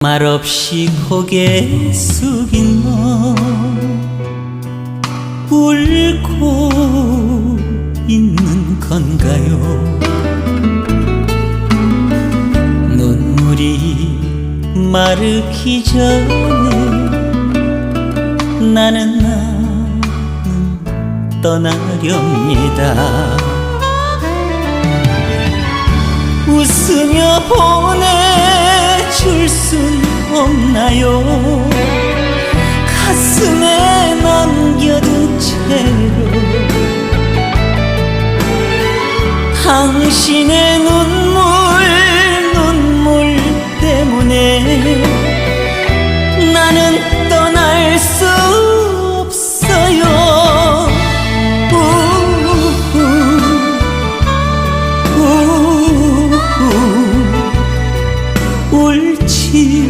말없이 고개 숙인 너 울고 있는 건가요? 눈물이 마르기 전에 나는 나는 떠나렵니다. 웃으며 보내줄 순 없나요 가슴에 남겨둔 채로 당신의 눈물 눈물 때문에 나는 떠날 수 없어요 우우 우우 울지